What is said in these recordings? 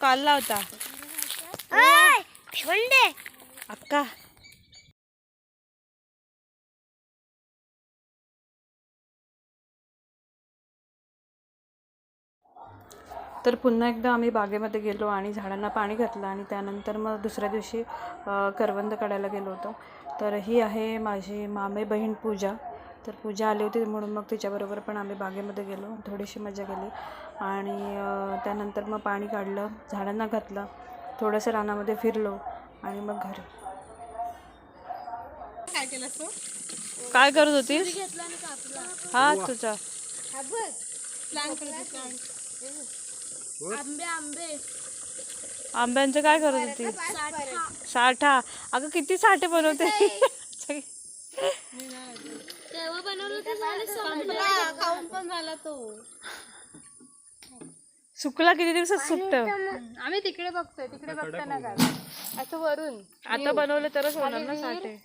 काढला होता. अक्का. तर पुन्हा एकदा आम्ही बागेमध्ये गेलो आणि झाडांना पाणी घातलं आणि त्यानंतर मग दुसऱ्या दिवशी करवंद काढायला गेलो होतो. तर ही आहे माझी मामे बहीण पूजा. तर पूजा आली होती म्हणून मग तिच्याबरोबर पण आम्ही बागेमध्ये गेलो. थोडीशी मजा केली आणि त्यानंतर मग पाणी काढलं झाडांना घातलं थोडंसं रानामध्ये फिरलो आणि मग घरी. काय करत होतीस? हा तुझा. आंबे आंबे. आंब्यांचं काय करत होती साठा. अगं किती साठे बनवते? तेव्हा बनवलं खाऊन पण झाला तो. सुकला किती दिवसात सुकत? आम्ही तिकडे बघतोय तिकडे बघताना काय असं वरून. आता बनवलं तरच होणार ना साठे.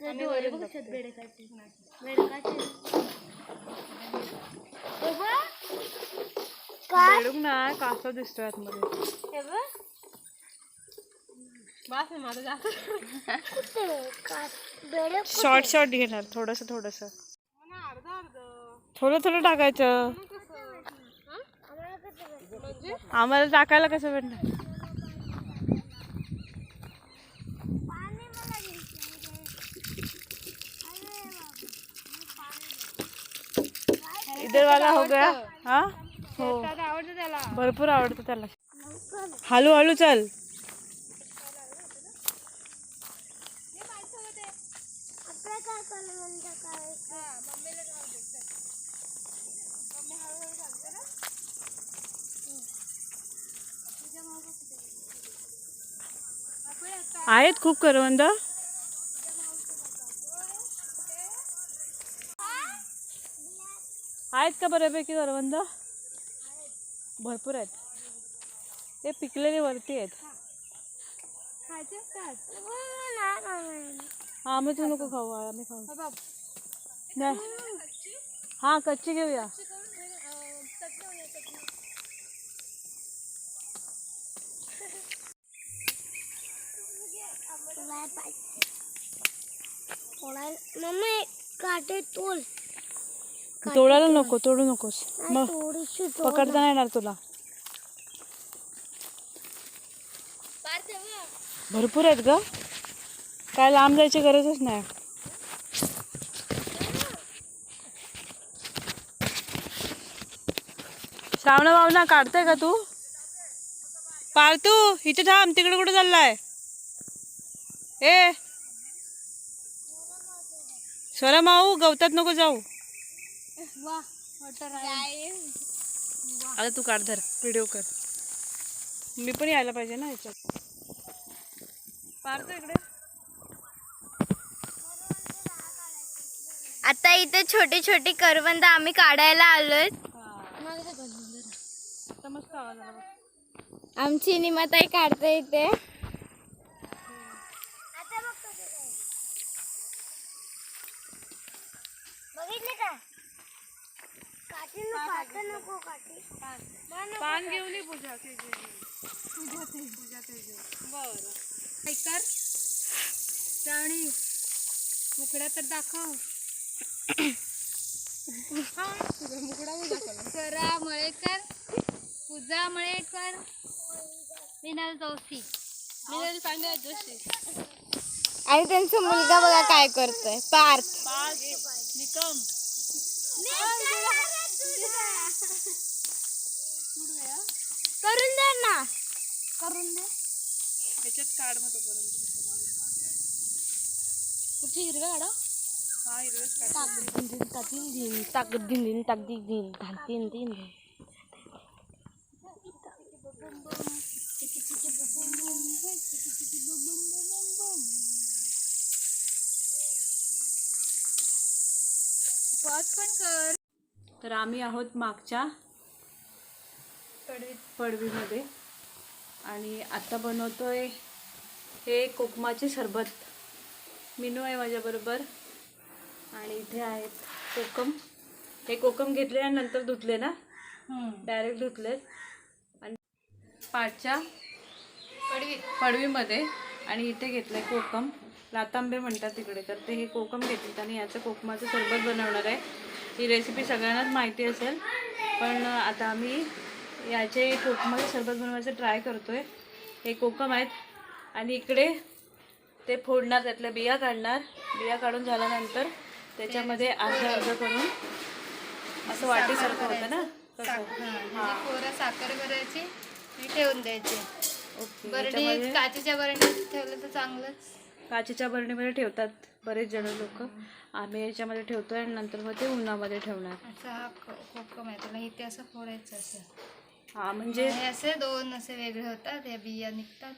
बेडूक नाही कासव दिसतोय आतमध्ये. शॉर्ट शॉर्ट घेणार थोडस थोडस. थोडं थोडं टाकायचं. आम्हाला टाकायला कसं भेटणार? इधर वाला हो गया. हा? हो आवडतं त्याला. भरपूर आवडतं त्याला. हळू हळू चल. आहेत खूप करवंद. आहेत का बऱ्यापैकी करवंद? भरपूर आहेत. ते पिकलेले वरती आहेत. हा आम्ही तू नको खाऊ आम्ही खाऊ नाही हा कच्ची घेऊया. मम्मी काटे तोल. तोडायला नको तोडू नकोस. मग पकडता नाही येणार तुला. भरपूर आहेत ग. काय लांब जायची गरजच नाही. श्रावण भावना काढते का तू? पाळतू इथे थांब तिकडे कुठे चाललाय? ए स्वरा माऊ गवतात नको जाऊ. आता तू काढ धर व्हिडिओ कर. मी पण यायला पाहिजे ना पारतो इकडे. आता इथे छोटी छोटी करवंद आम्ही काढायला आलोय. आता मस्त आवाज आला बघ. आमची निमाताई काढते इथे बघितले का काठी नको नको काठी पान घेऊन पूजा पूजा पूजा बरं. ऐकर श्रावणी मुकड्या तर दाखव. मुकडा मळेकर पूजा मळेकर विनल जोशी. विनल पांड्या जोशी. आणि त्यांचा मुलगा बघा काय करतोय. पार्थ. पाच निकम. करून दे ना. करून दे. काढ कुठे हिरव्या काढा हा हिरवेच काढ. टाक दिन दिन टाक दिन दिन टाक दिन दिन टाक दिन दिन टाक दिन दिन पण कर. तर आम्ही आहोत मागच्या पडवीमध्ये आणि आता बनवतोय हे कोकमाचे सरबत. मिनू आहे माझ्याबरोबर. आणि इथे आहेत कोकम. हे कोकम घेतले आणि नंतर धुतले ना? डायरेक्ट धुतले. आणि पाच्या पडवीमध्ये आणि इथे घेतलंय कोकम. लातांबे म्हणतात तिकडे तर ते हे कोकम घेतलेत आणि याचं कोकमाचं सरबत बनवणार आहे. ही रेसिपी सगळ्यांनाच माहिती असेल. पण आता आम्ही याचे कोकमाचं सरबत बनवायचं ट्राय करतोय. हे कोकम आहेत. आणि इकडे ते फोडणार त्यातल्या बिया काढणार. बिया काढून झाल्यानंतर त्याच्यामध्ये अर्ध अर्ध करून असं वाटीसारखं होतं ना? तसं म्हणजे कोरं साखर करायची ठेवून द्यायची. बरणी काचेच्या बरणीत ठेवलं तर चांगलंच. काचेच्या बरणीमध्ये ठेवतात बरेच जण लोक. आम्ही याच्यामध्ये ठेवतोय आणि नंतर मग ते उन्हामध्ये ठेवणार. असं हा कोकम आहे. त्याला इथे असं फोडायचं असं हा म्हणजे हे असे दोन असे वेगळे होतात या बिया निघतात.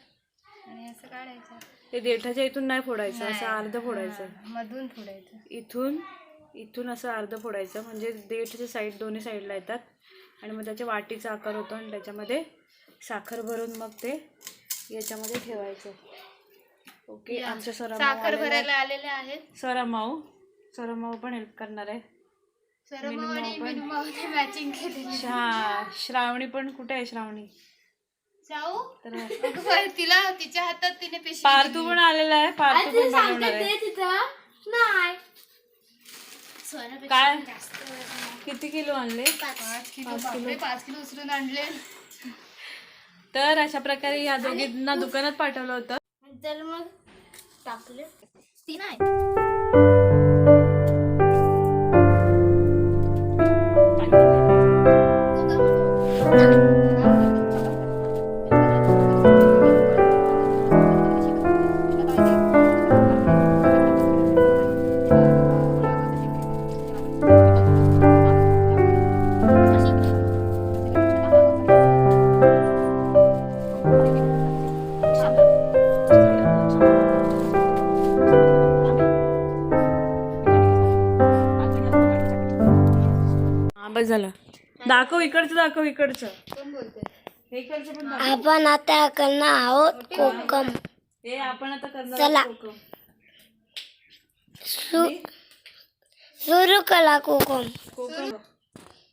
आणि असं काढायचं. ते देठाच्या इथून नाही फोडायचं असं. अर्ध फोडायचं. हा, मधून फोडायचं. इथून इथून असं अर्ध फोडायचं म्हणजे देठचे साईड दोन्ही साईडला येतात. आणि मग त्याच्या वाटीचा आकार होतो आणि त्याच्यामध्ये साखर भरून मग ते याच्यामध्ये ठेवायचं. ओके आमच्या साखर सरामाऊ भरायला आलेले आहेत. सरामाऊ सरामाऊ पण हेल्प करणार आहे. मॅचिंग केलेली. हा श्रावणी पण कुठे आहे श्रावणी? जाऊ तर तिला तिच्या हातात तिने पिशवी पार्थू पण आलेला आहे पार्थू पण बनवणार आहे. काय? किती किलो आणले? पाच. किलो. बापरे पाच किलो उचलून आणले. तर अशा प्रकारे या दोघींना दुकानात पाठवलं होतं. तर मग. टाकले. ती नाही. हा दाखव इकडचं दाखव इकडचं. कोण बोलते हे इकडचं पण दाखव. आपण आता करणार आहोत कोकम. हे आपण आता करणार चला. आहोत कोकम. सु सुरू करा कोकम. कोकम.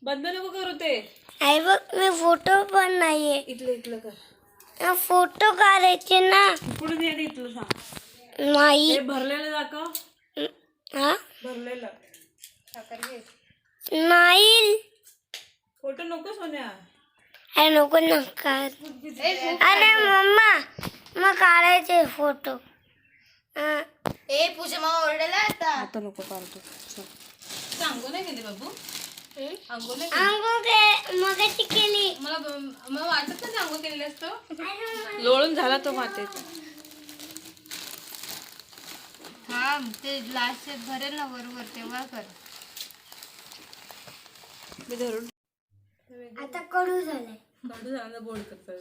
बंद नको करू ते. आई बघ मी फोटो पण नाहीये. इथलं इथलं कर. फोटो काढायचे ना. पुढे दे रे इथलं सांग. नाही. हे भरलेलं दाखव. हा? भरलेलं. नाही. फोटो नको सोन्या. अरे नको नका. अरे मम्मा मग काढायचे फोटो. हा. ए पूजा मामा ओरडेला आता. आता नको काढतो. सांगू नाही गेले बाबू? अंघोळ नाही अंघोळ के- मगाशी केली. मला ब- मला वाटत नाही अंघोळ केलेली असतो. लोळून झाला तो मातेचा हा ते लास्ट भरेल ना बरोबर तेव्हा कर. मी धरून आता कडू झालंय. काढू झाला बोर्ड करता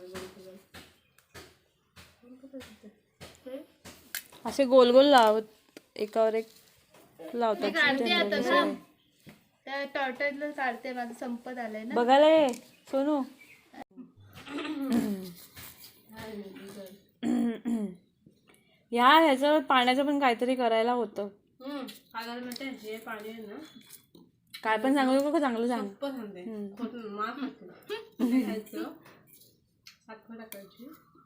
असे गोल गोल लावत एकावर एक लावतात. काढते आता ना. त्या टॉर्टरला काढते माझं संपत आलंय ना. बघायला ये सोनू. ह्या ह्याचं पाण्याचं पण काहीतरी करायला होतं. काय पण सांगू नको चांगलं सांग.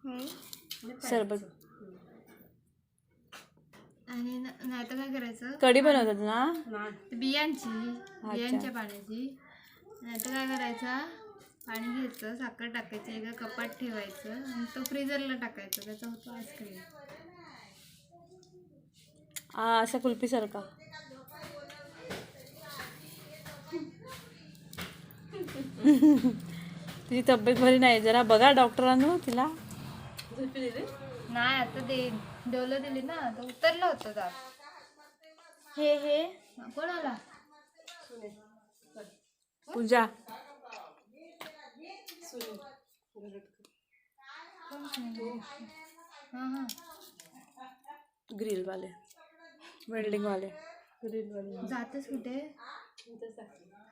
हम्म. सरबत. आणि नाही तर काय करायचं? कढी बनवतात ना? बियांची बियांच्या पाण्याची. नाही तर काय करायचं? पाणी घ्यायचं साखर टाकायचं एका कपात ठेवायचं आणि तो फ्रीजरला टाकायचं त्याचा होतो आईस्क्रीम. आ, असा कुल्फी सारखा तिची तब्येत बरी नाही जरा बघा डॉक्टरांनो तिला. नाही आता दे डोलं दिली ना तर उतरलं होतं दात. हे हे. कोणाला? पूजा. हां हां. ग्रिल वाले वेल्डिंग वाले ग्रिल वाले जातेस कुठे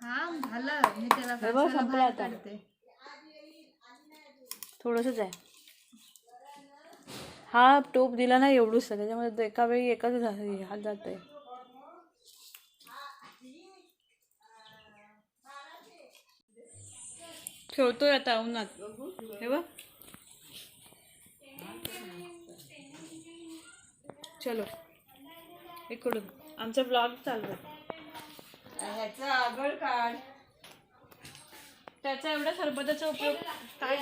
हा झालं. मी त्याला हे बघ, कशाला संपलं बाहेर आता. काढते. थोडंसंच आहे. हा टोप दिला ना एवढूच त्याच्यामध्ये एका वेळी एकाच झा- हात जात आहे ठेवतोय आता उन्हात. हे बघ. चलो. इकडून. आमचा ब्लॉग चालू आहे. ह्याचा आगळ काढ त्याचा एवढा सरबताचा उपयोग काय?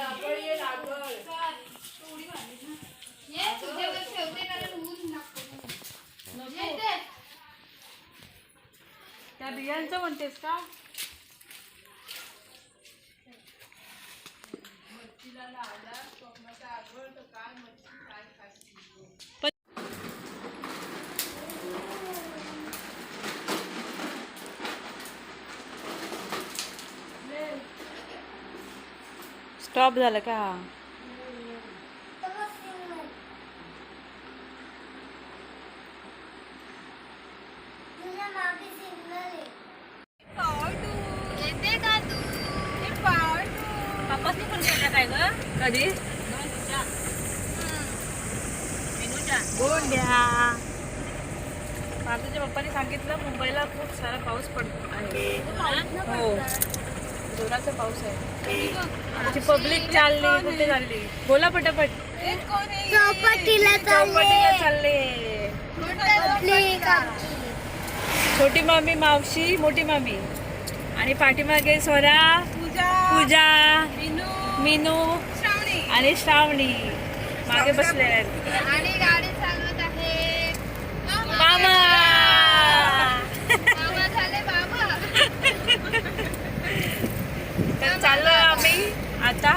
ठेवते त्या बियांचं म्हणतेस का? लावला स्वप्नाचा का तुझ्या मागे आहे येते का? कधी? गोंड्या. माझ्या पप्पाने सांगितलं मुंबईला खूप सारा पाऊस पडतो आहे. हो. जोराचा पाऊस आहे. आमची पब्लिक चालली कुठे चालली? बोला पटापट. चौपाटीला चौपाटीला चालले. छोटी मामी मावशी मोठी मामी. आणि पाठीमागे स्वरा पूजा मीनू आणि श्रावणी. मागे बसले आहेत आणि गाडी चालवत आहे मामा बाबा झाले बाबा तर चाललो आम्ही आता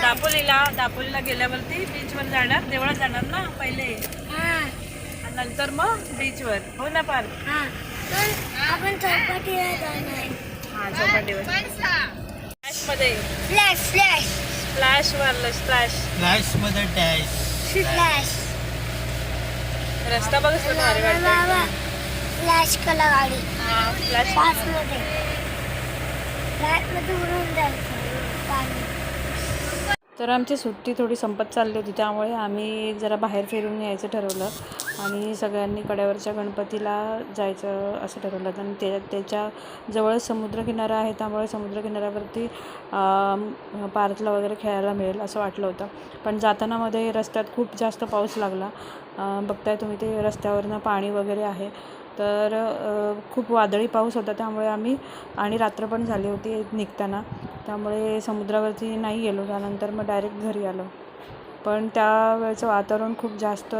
दापोलीला दापोलीला गेल्यावरती बीचवर जाणार देवळात जाणार ना पहिले? आणि नंतर मग बीचवर हो ना पार हा. पण आपण चौपाटीला जाणार. हा चौपाटीवर. फ्लॅशमध्ये फ्लॅश फ्लॅश स्प्लॅश मारलं स्प्लॅश फ्लॅशमध्ये डॅश फ्लॅश रस्ता बघ भारी वाटतो फ्लॅश कला गाडी हा फ्लॅशमध्ये. फ्लॅशमध्ये उडून जायचं. तर आमची सुट्टी थोडी संपत चालली होती त्यामुळे आम्ही जरा बाहेर फिरून यायचं ठरवलं आणि सगळ्यांनी कड्यावरच्या गणपतीला जायचं असं ठरवलं. आणि ते त्याच्या जवळच समुद्रकिनारा आहे त्यामुळे समुद्रकिनाऱ्यावरती पार्थला पार्कला वगैरे खेळायला मिळेल असं वाटलं होतं. पण जाताना मध्ये रस्त्यात खूप जास्त पाऊस लागला. बघताय तुम्ही ते रस्त्यावरनं पाणी वगैरे आहे. तर खूप वादळी पाऊस होता त्यामुळे आम्ही आणि रात्र पण झाली होती निघताना. त्यामुळे समुद्रावरती नाही गेलो. त्यानंतर मग डायरेक्ट घरी आलो. पण त्यावेळचं वातावरण खूप जास्त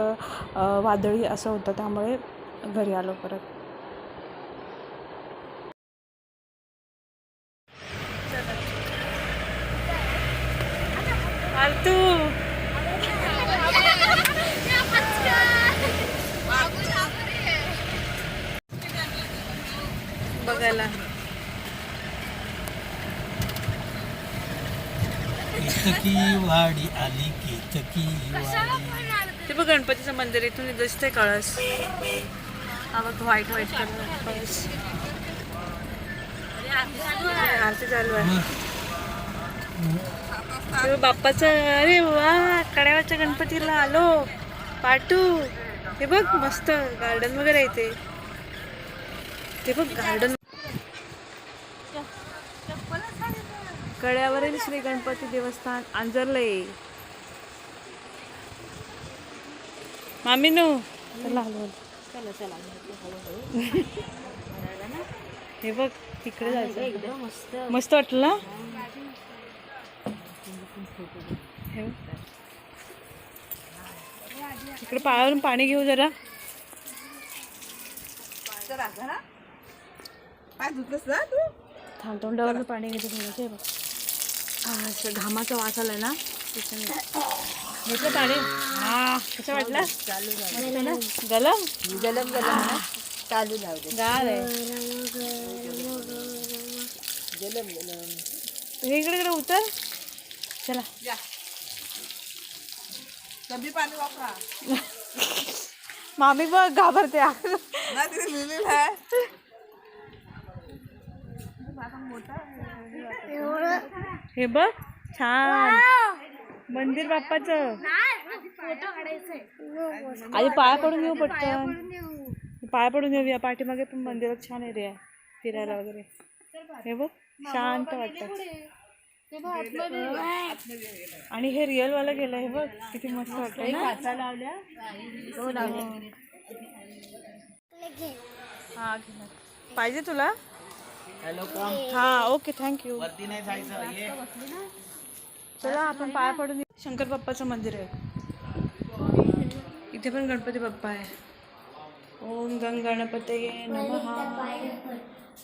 वादळी असं होतं. त्यामुळे घरी आलो परत. केतकी वाडी आली केतकी वाडी. ते बघ गणपतीचं मंदिर इथून दिसतंय कळस. हा बघ व्हाईट व्हाईट कलर कळस. आरती चालू आहे. ते बाप्पाचं अरे वा कड्यावरच्या गणपतीला आलो. पाटू हे बघ मस्त गार्डन वगैरे आहे ते. ते बघ गार्डन कड्यावरील श्री गणपती देवस्थान आंजरले मामीनू. चला चला चला. हे बघ तिकडे जायचं. एकदम मस्त. मस्त वाटलं ना? हे. इकडे पायावरून पाणी घेऊ जरा. थांब तोंडावरून पाणी घेते थोडंसं बघ. असं घामाचा वास आलाय ना? घेतलं पाणी हा कसं वाटलं? मस्त ना? गलम? गलम गलम चालू गार आहे हे इकडे इकडे उतर. चला. मामी बघ घाबरते. हे बघ छान. मंदिर बाप्पाचं. आधी पाया पडून घेऊ पटकन. पाया पडून घेऊया पाठीमागे पण मंदिरात छान एरिया आहे फिरायला वगैरे. हे बघ शांत वाटतं आणि हे रिअल वाला गेलं हे बघ किती मस्त वाटतं लावल्या. हो लावले हा पाहिजे तुला? हा ओके थँक्यू वरती नाही जायचं ये. चला आपण पाया पडून. शंकर बाप्पाचं मंदिर आहे. इथे पण गणपती बाप्पा आहे. ओम गंग गणपतये नमः.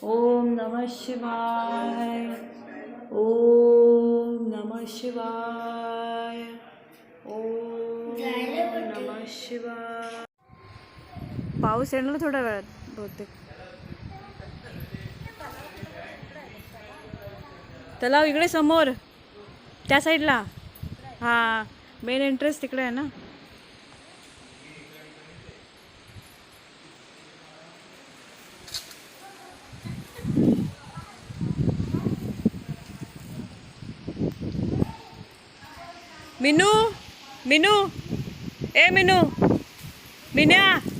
ओम नमः शिवाय. ओम नमः शिवाय. ओम नमः शिवाय. पाऊस येणार थोड्या वेळात बहुतेक. तलाव इकडे समोर. त्या साईडला. हां मेन एंट्रन्स तिकडे आहे ना. मिनू मिनू. ए मिनू. मिन्या.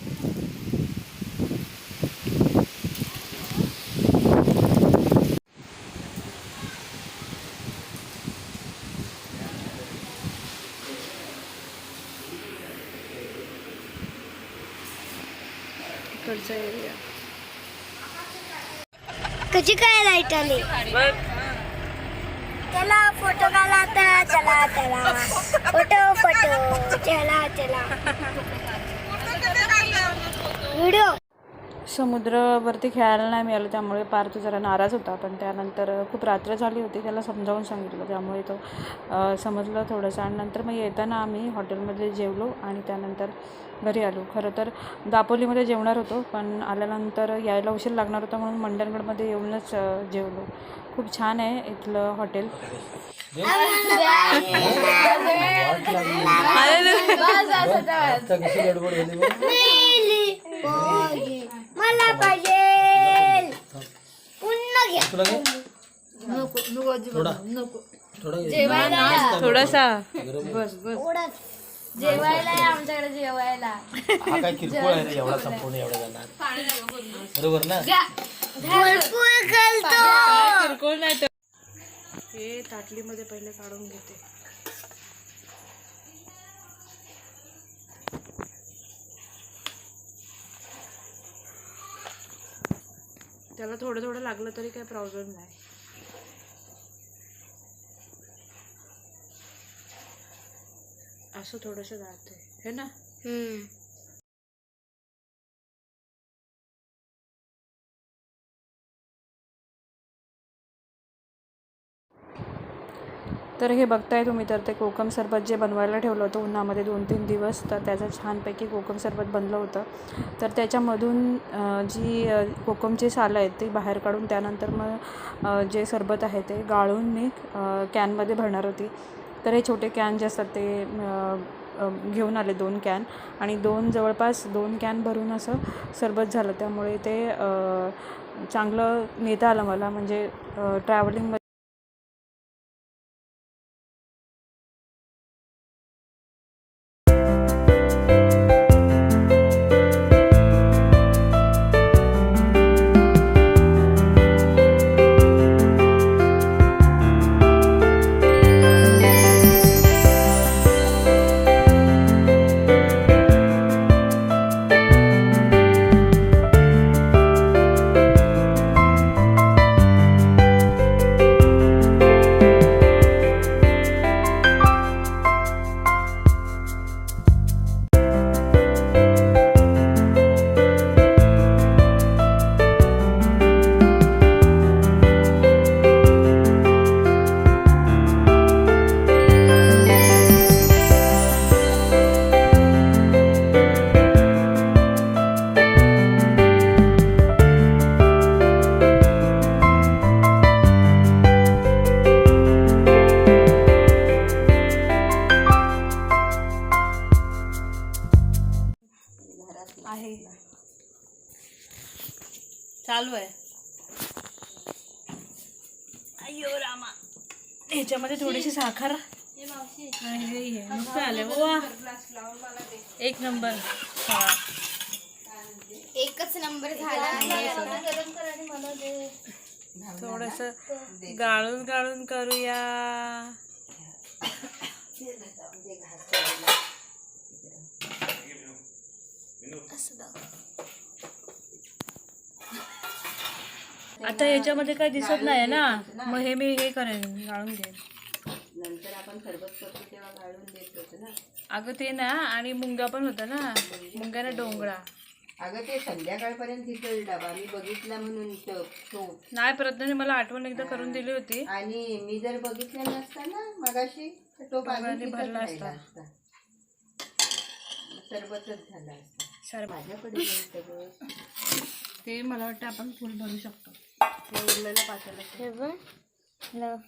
आमचा एरिया कशी काय लाइट आली? चला फोटो काढला आता चला चला. फोटो फोटो चला चला. व्हिडिओ समुद्रावरती खेळायला नाही मिळालं त्यामुळे पार्थ जरा नाराज होता पण त्यानंतर खूप रात्र झाली होती त्याला समजावून सांगितलं त्यामुळे तो समजलं थोडंसं आणि नंतर मग येताना आम्ही हॉटेलमध्ये जेवलो आणि त्यानंतर घरी आलो खरं तर दापोलीमध्ये जेवणार होतो पण आल्यानंतर यायला उशीर लागणार होता म्हणून मंडणगडमध्ये येऊनच जेवलो खूप छान आहे इथलं हॉटेल मला पाहिजे. पुन्हा घ्या. थोडासा. उडत जेवायला आहे आमच्याकडे जेवायला. हा काय किरकोळ आहे रे एवढा संपूर्ण एवढा जाणार बरोबर ना? भरपूर घालतो किरकोळ नाही तर हे ताटलीमध्ये पहिले काढून घेते. त्याला थोडं थोडं लागलं तरी काही प्रॉब्लेम नाही. असं थोडंसं जाते हे ना? तर हे बघताय तुम्ही तर ते कोकम सरबत जे बनवायला ठेवलं होतं उन्हामध्ये दोन तीन दिवस तर त्याचं छानपैकी कोकम सरबत बनलं होतं. तर त्याच्यामधून जी कोकमची सालं आहेत ती बाहेर काढून त्यानंतर मग जे सरबत आहे ते गाळून मी कॅनमध्ये भरणार होती. तर हे छोटे कॅन जे असतात ते घेऊन आले दोन कॅन आणि दोन जवळपास दोन कॅन भरून असं सरबत झालं. त्यामुळे ते चांगलं नेता आलं मला म्हणजे ट्रॅव्हलिंगमध्ये चालू आहे. अय्यो रामा. ह्याच्यामध्ये थोडीशी साखर. हे वा. एक नंबर. एकच नंबर झाला थोडस गाळून गाळून करूया. आता याच्यामध्ये काही दिसत नाही ना. मग हे मी हे करेन गाळून घेईन नंतर आपण सरबत करतो तेव्हा गाळून देत होतो ना. अगं ते ना आणि मुंगा पण होता ना. मुंगा ना डोंगळा अगं ते संध्याकाळपर्यंत तिथं डबा. मी बघितला म्हणून तो तो. नाही प्रज्ञाने मला आठवण एकदा करून दिली होती. आणि मी जर बघितलं नसता ना मगाशी तर तो बाजून तिथंच भरला राहिला असता. असता. सरबतच झाला असता. सर माझ्याकडे सगळं ते मला वाटतं आपण फुल भरू शकतो.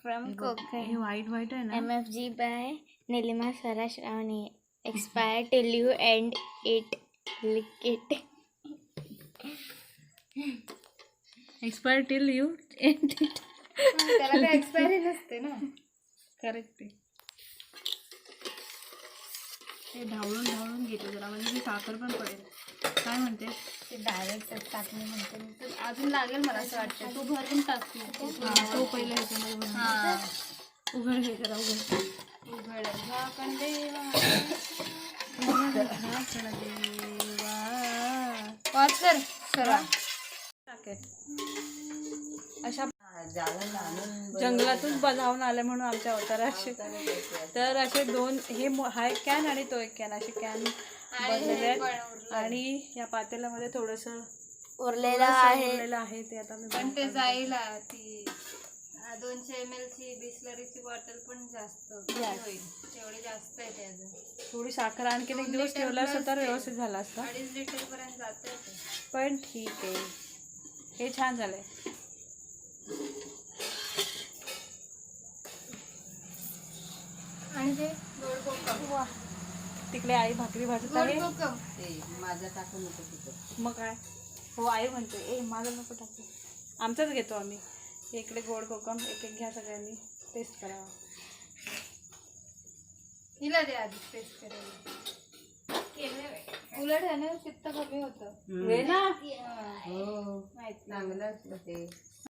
फ्रॉम कोकण हे व्हाईट व्हाईट आहे ना? M F G by Nilima Swara Shravani expire till you and it like it expire till you त्याला काही एक्सपायरी नसते ना. करेक्ट ते ते ढावळून ढावळून घेते जरा म्हणजे साखर पण पडेल. काय म्हणते ते डायरेक्ट टाकणे म्हणते मी. अजून लागेल मला असं वाटतं तू भरून टाकते हा, तो पहिले ह्याच्यामध्ये भरून हा घे. उघड उघड उघड झाकण देवा. झाकण देवा. वाच कर सरा टाकेल. अशा जंगलातून बजावून आले म्हणून आमच्या अवतारा असे तर असे दोन हे हा एक कॅन आणि तो एक कॅन असे कॅन बनलेले आहेत. आणि या पातेल्यामध्ये थोडस उरलेला आहे. उरलेलं आहे ते आता मी पण ते जाईल आ, ती आ, दोनशे एम एल ची बिस्लरीची बॉटल पण जास्त होईल. तेवढे जास्त आहे ते अजून. थोडी साखर आणखीन एक दिवस ठेवला असता. तर व्यवस्थित झाला असता. अडीच लिटर पर्यंत जाते पण ठीक आहे. हे छान झालंय. आणि ते गोड कोकम. तिकडे आई भाकरी भाजत आहे. माझा टाकू नको तिथं. मग काय? हो आई म्हणते ए माझं नको टाकू. आमचाच घेतो आम्ही. इकडे गोड कोकम एक एक घ्या सगळ्यांनी. टेस्ट करावा. हिला दे आधी टेस्ट करायला. उलट ह्याने पित्त कमी होतं. ना? हो. चांगलं असतं ते.